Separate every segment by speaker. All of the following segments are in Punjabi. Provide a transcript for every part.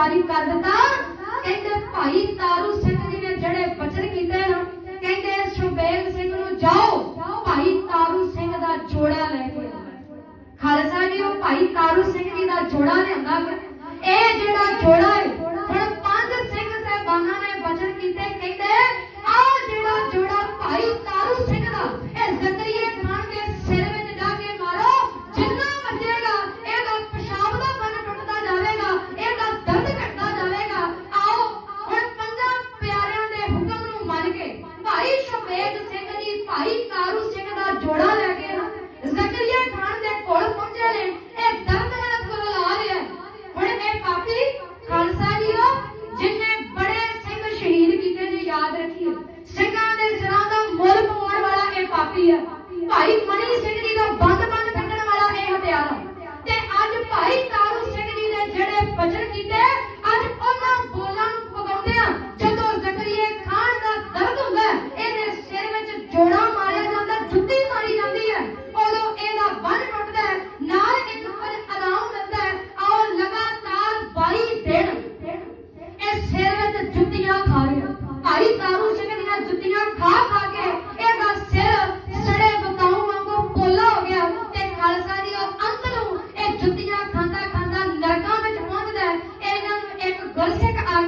Speaker 1: ਜਾਰੀ ਕਰ ਦਿੱਤਾ ਕਹਿੰਦੇ ਭਾਈ ਤਾਰੂ ਸਿੰਘ ਜੀ ਨੇ ਜਿਹੜੇ ਬਚਨ ਕੀਤੇ ਨਾ ਕਹਿੰਦੇ ਸੁਬੇਗ ਸਿੰਘ ਨੂੰ ਜਾਓ, ਭਾਈ ਤਾਰੂ ਸਿੰਘ ਦਾ ਜੋੜਾ ਲੈ ਕੇ ਖਾਲਸਾ ਜੀ, ਉਹ ਭਾਈ ਤਾਰੂ ਸਿੰਘ ਜੀ ਦਾ ਜੋੜਾ ਲਿਆਂਦਾ ਇਹ ਜਿਹੜਾ ਜੋੜਾ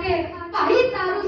Speaker 1: 对把好意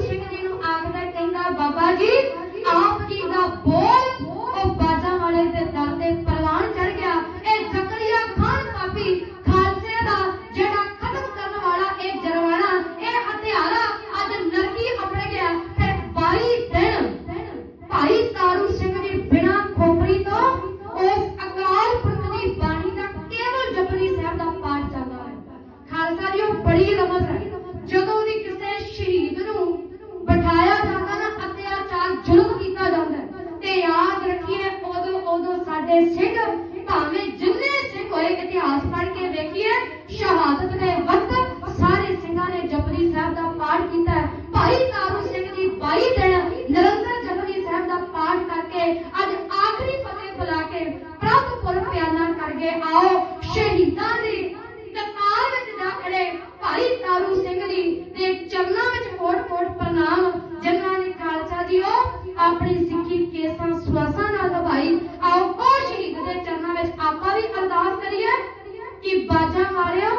Speaker 1: ਚਰਨਾਂ ਵਿੱਚ ਕੋਟ ਕੋਟ ਪ੍ਰਣਾਮ। ਜਿਨ੍ਹਾਂ ਨੇ ਖਾਲਸਾ ਦੀ ਉਹ ਆਪਣੀ ਸਿੱਖੀ ਕੇਸਾਂ ਸੁਆਸਾਂ ਨਾਲ ਨਿਭਾਈ। ਆਓ ਉਹ ਸ਼ਹੀਦ ਦੇ ਚਰਨਾਂ ਵਿੱਚ ਆਪਾਂ ਵੀ ਅਰਦਾਸ ਕਰੀਏ ਕਿ ਬਾਜਾ ਮਾਰਿਓ।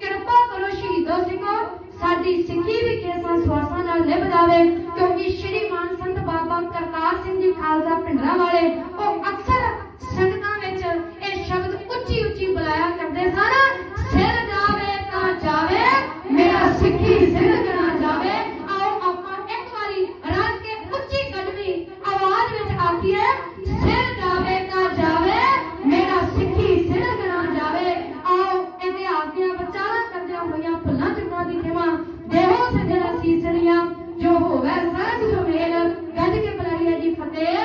Speaker 1: ਕਿਰਪਾ ਕਰੋ ਸ਼ਹੀਦੋ ਸਿੰਘੋ, ਸਾਡੀ ਸਿੱਖੀ ਵੀ ਕੇਸਾਂ, ਸਵਾਸਾਂ ਨਾਲ ਨਿਭਾਵੇ ਕਿਉਂਕਿ ਸ਼੍ਰੀ ਮਾਨ ਸੰਤ ਬਾਬਾ ਕਰਤਾਰ ਸਿੰਘ ਜੀ ਖਾਲਸਾ ਪਿੰਡਰਾ ਵਾਲੇ, ਉਹ ਸੀਸੜੀਆਂ ਜੋ ਹੋਵੇ ਸਚ ਮੇਲ ਕੱਢ ਕੇ ਬੁਲਾਈਏ ਜੀ ਫਤਿਹ।